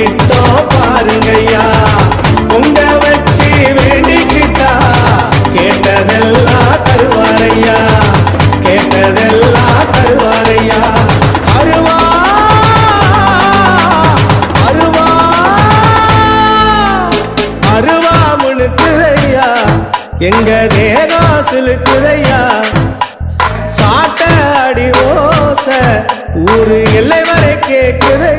வேண்டிக்கிட்டோ பாருங்கய்யா. உங்க வச்சு வேண்டிக்கிட்டா. கேட்டதெல்லாம் தருவாரையா. கேட்டதெல்லாம் தருவாரையா. அருவா அருவா அருவா எங்க தேகம் சிலுக்குதையா சாட்ட அடி ஓசை ஊரு எல்லை வரை கேட்குது